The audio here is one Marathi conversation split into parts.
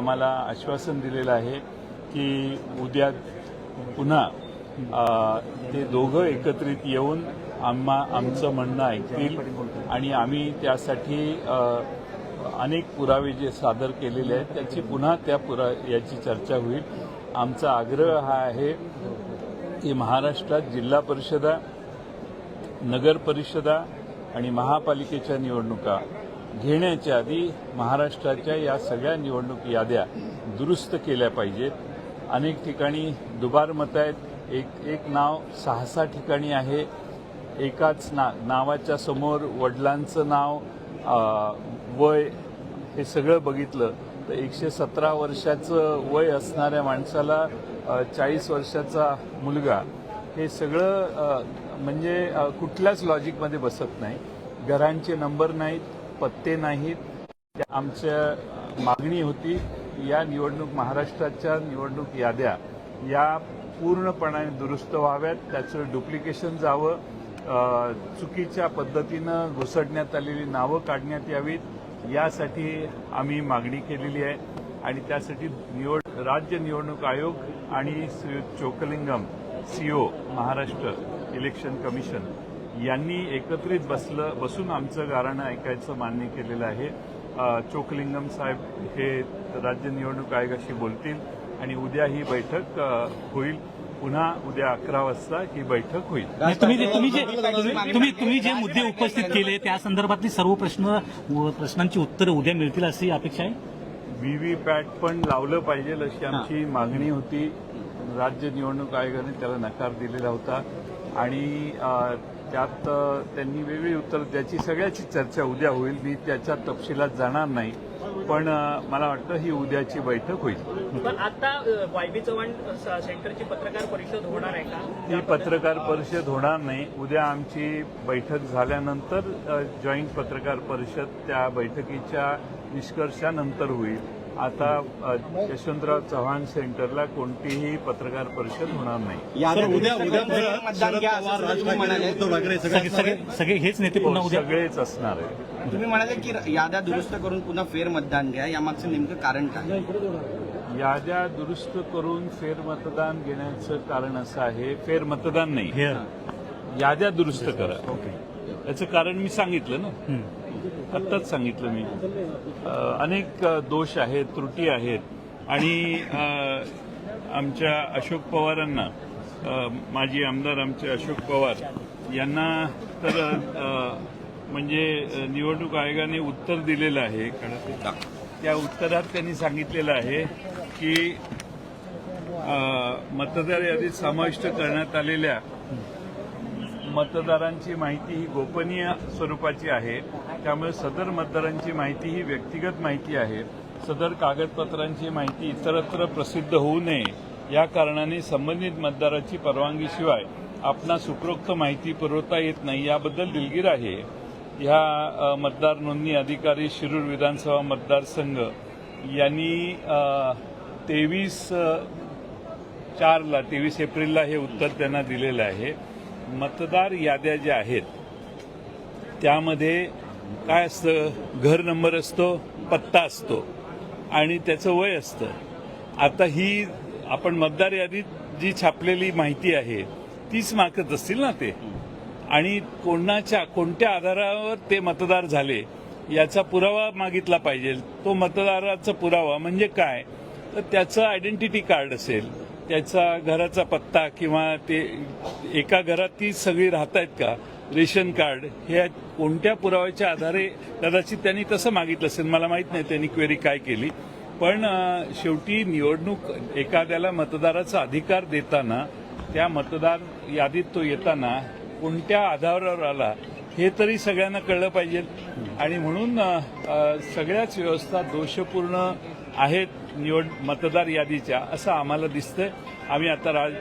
आम्हाला आश्वासन दिलेलं आहे की उद्या पुन्हा ते दोघं एकत्रित येऊन आम्हा आमचं म्हणणं ऐकतील आणि आम्ही त्यासाठी अनेक पुरावे जे सादर केलेले आहेत त्याची पुन्हा त्या पुरा याची चर्चा होईल. आमचा आग्रह हा आहे की महाराष्ट्रात जिल्हा परिषदा नगर परिषदा आणि महापालिकेच्या निवडणुका घेण्याच्या आधी महाराष्ट्राच्या या सगळ्या निवडणूक याद्या दुरुस्त केल्या पाहिजेत. अनेक ठिकाणी दुबार मत आहेत. एक एक नाव सहा सहा ठिकाणी आहे. एकाच ना नावाच्या समोर वडिलांचं नाव वय हे सगळं बघितलं तर एकशे सतरा वर्षाचं वय असणाऱ्या माणसाला चाळीस वर्षाचा मुलगा हे सगळं म्हणजे कुठल्याच लॉजिकमध्ये बसत नाही. घरांचे नंबर नाहीत. पत्ते नाहीत. आमच्या मागणी होती या निवडणूक महाराष्ट्राच्या निवडणूक याद्या या पूर्णपणाने दुरुस्त व्हाव्यात. त्याचं डुप्लिकेशन जावं. चुकीच्या पद्धतीनं घुसडण्यात आलेली नावं काढण्यात यावीत. यासाठी आम्ही मागणी केलेली आहे. आणि त्यासाठी निवड राज्य निवडणूक आयोग आणि Shri Chokalingam CO Maharashtra election commission यांनी एकत्रित बसलं बसून आमचं गाणं ऐकायचं मान्य केलेलं आहे. चोकलिंगम साहेब हे राज्य निवडणूक आयोगाशी बोलतील आणि उद्या ही बैठक होईल. पुन्हा उद्या अकरा वाजता ही बैठक होईल. तुम्ही जे तुम्ही जे मुद्दे उपस्थित केले त्या संदर्भातली सर्व प्रश्न प्रश्नांची उत्तरं उद्या मिळतील अशी अपेक्षा आहे? व्हीव्हीपॅट पण लावलं पाहिजे अशी आमची मागणी होती. राज्य निवडणूक आयोगाने त्याला नकार दिलेला होता. आणि त्यात त्यांनी वेगळी उत्तर त्याची सगळ्याची चर्चा उद्या होईल मी त्याच्या तपशिलात जाणार नाही. पण मला वाटतं ही उद्याची बैठक होईल. पण आता वाय बी चव्हाण सेंटरची पत्रकार परिषद होणार आहे का? ही पत्रकार परिषद होणार नाही. उद्या आमची बैठक झाल्यानंतर जॉईंट पत्रकार परिषद त्या बैठकीच्या निष्कर्षानंतर होईल. आता यशवंतराव चव्हाण सेंटरला कोणतीही पत्रकार परिषद होणार नाही. सगळे हेच नेते पुन्हा उद्या सगळेच असणार आहे तुम्ही म्हणाले की याद्या दुरुस्त करून पुन्हा फेर मतदान घ्या यामागचं नेमकं कारण काय? याद्या दुरुस्त करून फेरमतदान घेण्याचं कारण असं आहे फेरमतदान नाही. हे याद्या दुरुस्त करा. याचं कारण मी सांगितलं ना. आत्ताच सांगितलं मी. अनेक दोष आहेत त्रुटी आहेत. आणि आमच्या अशोक पवारांना माजी आमदार आमचे अशोक पवार यांना तर म्हणजे निवडणूक आयोगाने उत्तर दिलेलं आहे. त्या उत्तरात त्यांनी सांगितलेलं आहे की मतदार यादीत समाविष्ट करण्यात आलेल्या मतदारांची माहिती ही गोपनीय स्वरूपाची आहे. त्यामुळे सदर मतदारांची माहिती ही व्यक्तिगत माहिती आहे. सदर कागदपत्रांची माहिती इतरत्र प्रसिद्ध होऊ नये. या कारणाने संबंधित मतदाराची परवानगीशिवाय आपणास उपरोक्त माहिती पुरवता येत नाही याबद्दल दिलगीर आहे. ह्या मतदार नोंदणी अधिकारी शिरूर विधानसभा मतदारसंघ यांनी तेवीस चारला तेवीस एप्रिलला हे उत्तर त्यांना दिलेलं आहे. मतदार याद्या ज्या आहेत त्यामध्ये काय असतं? घर नंबर असतो पत्ता असतो आणि त्याचं वय असतं. आता ही आपण मतदार यादीत जी छापलेली माहिती आहे तीच मागत असतील ना ते? आणि कोणाच्या कोणत्या आधारावर ते मतदार झाले याचा पुरावा मागितला पाहिजे. तो मतदाराचा पुरावा म्हणजे काय? तर त्याचं आयडेंटिटी कार्ड असेल त्याचा घराचा पत्ता किंवा ते एका घरात ती सगळी राहत आहेत का? रेशन कार्ड हे कोणत्या पुराव्याच्या आधारे कदाचित त्यांनी तसं मागितलं असेल मला माहीत नाही त्यांनी क्वेरी काय केली. पण शेवटी निवडणूक एखाद्याला मतदाराचा अधिकार देताना त्या मतदार यादीत तो येताना कोणत्या आधारावर आला हे तरी सगळ्यांना कळलं पाहिजे. आणि म्हणून सगळ्याच व्यवस्था दोषपूर्ण आहेत. निवड मतदार यादीच्या असं आम्हाला दिसतंय. आम्ही आता राज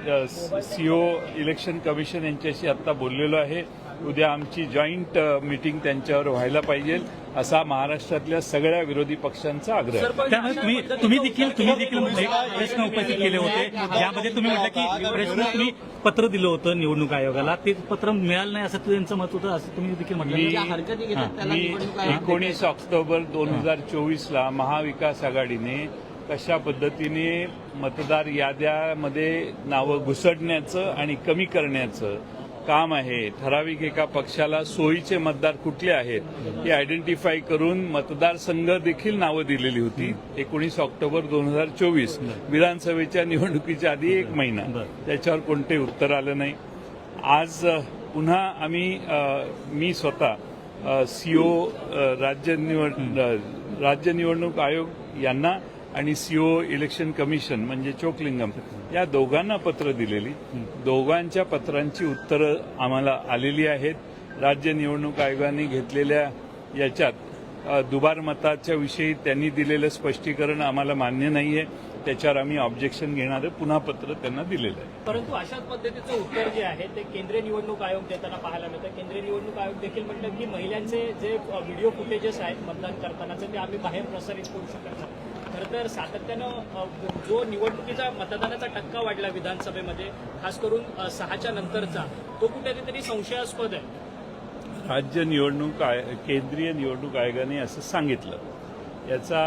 सीओ इलेक्शन कमिशन यांच्याशी आता बोललेलो आहे. उद्या आमची जॉईंट मीटिंग त्यांच्यावर व्हायला पाहिजे असा महाराष्ट्रातल्या सगळ्या विरोधी पक्षांचा आग्रह. आहे त्यामुळे तुम्ही तुम्ही देखील तुम्ही देखील एक प्रश्न उपस्थित केले होते. ज्यामध्ये तुम्ही म्हटलं की प्रश्न तुम्ही पत्र दिलं होतं निवडणूक आयोगाला. ते पत्र मिळालं नाही असं त्यांचं मत होतं असं तुम्ही देखील म्हटलं. ज्या हरकती घेतात त्याला मी निवडणूक आयोग एकोणीस ऑक्टोबर दोन हजार चोवीसला महाविकास आघाडीने कशा पद्धतीने मतदार याद्यामध्ये नावं घुसडण्याचं आणि कमी करण्याचं काम आहे? ठराविक एका पक्षाला सोयीचे मतदार कुठले आहेत? हे आयडेंटिफाय करून मतदारसंघ देखील नावं दिलेली होती. एकोणीस ऑक्टोबर दोन हजार चोवीस. विधानसभेच्या निवडणुकीच्या आधी एक महिना. त्याच्यावर कोणते उत्तर आलं नाही. आज पुन्हा आम्ही मी स्वतः सीओ राज्य निवड राज्य निवडणूक आयोग यांना आणि सीओ इलेक्शन कमिशन म्हणजे चोकलिंगम या दोघांना पत्र दिलेली. दोघांच्या पत्रांची उत्तरं आम्हाला आलेली आहेत. राज्य निवडणूक आयोगाने घेतलेल्या याच्यात दुबार मताच्या विषयी त्यांनी दिलेलं स्पष्टीकरण आम्हाला मान्य नाहीये. त्याच्यावर आम्ही ऑब्जेक्शन घेणारं पुन्हा पत्र त्यांना दिलेलं आहे. परंतु अशाच पद्धतीचं उत्तर जे आहे ते केंद्रीय निवडणूक आयोग देताना पाहायला मिळतं. केंद्रीय निवडणूक आयोग देखील म्हटलं की महिलांचे जे व्हिडिओ फुटेजेस आहेत मतदान करतानाचे ते आम्ही बाहेर प्रसारित करू शकत नाही. खरं तर सातत्यानं जो निवडणुकीचा मतदानाचा टक्का वाढला विधानसभेमध्ये खास करून सहाच्या नंतरचा तो कुठेतरी संशयास्पद आहे. राज्य निवडणूक आय केंद्रीय निवडणूक आयोगाने असं सांगितलं. याचा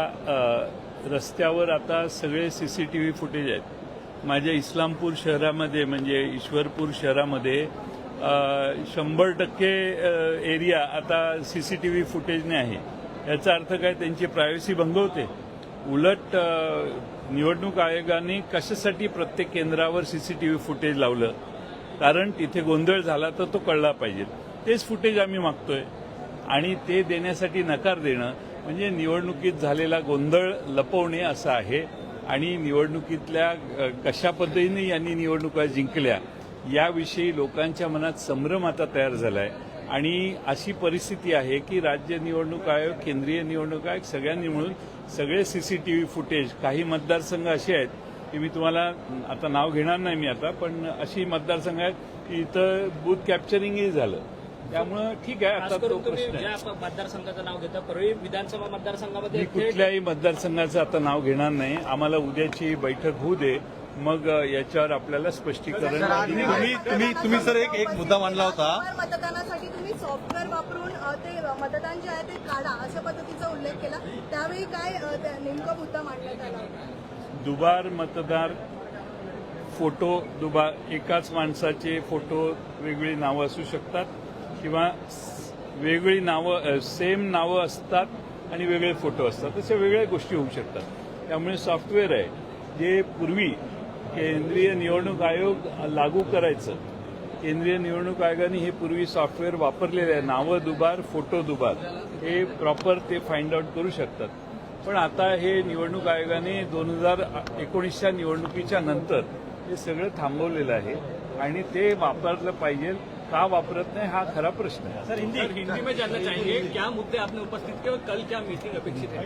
रस्त्यावर आता सगळे C C T V footage आहेत. माझ्या इस्लामपूर शहरामध्ये म्हणजे ईश्वरपूर शहरामध्ये शंभर टक्के एरिया आता सी सी टी व्ही फुटेजने आहे. याचा अर्थ काय? त्यांची प्रायव्हसी भंग होते. उलट निवडणूक आयोगाने कशासाठी प्रत्येक केंद्रावर सीसीटीव्ही फुटेज लावलं? कारण तिथे गोंधळ झाला तर तो कळला पाहिजे. तेच फुटेज आम्ही मागतोय. आणि ते देण्यासाठी नकार देणं म्हणजे निवडणुकीत झालेला गोंधळ लपवणे असं आहे. आणि निवडणुकीतल्या कशा पद्धतीने यांनी निवडणुका जिंकल्या याविषयी लोकांच्या मनात संभ्रम आता तयार झाला आहे आणि अशी परिस्थिती आहे की राज्य निवडणूक आयोग केंद्रीय निवडणूक आयोग सगळ्यांनी मिळून सगळे सीसीटीव्ही फुटेज काही मतदारसंघ असे आहेत की मी तुम्हाला आता नाव घेणार नाही मी आता पण अशी मतदारसंघ आहेत की इथं बूथ कॅप्चरिंगही झालं. त्यामुळं ठीक आहे आता तो प्रश्न मतदारसंघाचं नाव घेता परळी विधानसभा मतदारसंघामध्ये कुठल्याही मतदारसंघाचं आता नाव घेणार नाही. आम्हाला उद्याची बैठक होऊ दे. मग याच्यावर आपल्याला स्पष्टीकरण तुम्ही तुम्ही तुम्ही सर एक एक मुद्दा मांडला होता. मतदानासाठी तुम्ही सॉफ्टवेअर वापरून अ, ते मतदान जे आहे ते काढा अशा पद्धतीचा उल्लेख केला. त्यावेळी काय अ, त्या- नेमका मुद्दा मांडण्यात आला होता? दुबार मतदार फोटो दुबार एकाच माणसाचे फोटो वेगळी नावं असू शकतात किंवा स- वेगळी नावं सेम नावं असतात आणि वेगळे फोटो असतात. तशा वेगळ्या गोष्टी होऊ शकतात. त्यामुळे सॉफ्टवेअर आहे. जे पूर्वी केंद्रीय निवडणूक आयोग लागू करायचं. केंद्रीय निवडणूक आयोगाने हे पूर्वी सॉफ्टवेअर वापरलेले आहे. नावं दुबार फोटो दुबार. हे प्रॉपर ते फाइंड आउट करू शकतात. पण आता हे निवडणूक आयोगाने दोन हजार एकोणीसच्या निवडणुकीच्या नंतर हे सगळं थांबवलेलं आहे आणि ते वापरलं पाहिजे. का वापरत नाही हा खरा प्रश्न आहे. सर हिंदी. हिंदी में जानना चाहेंगे क्या मुद्दे आपने उपस्थित किए और कल क्या मीटिंग अपेक्षित है?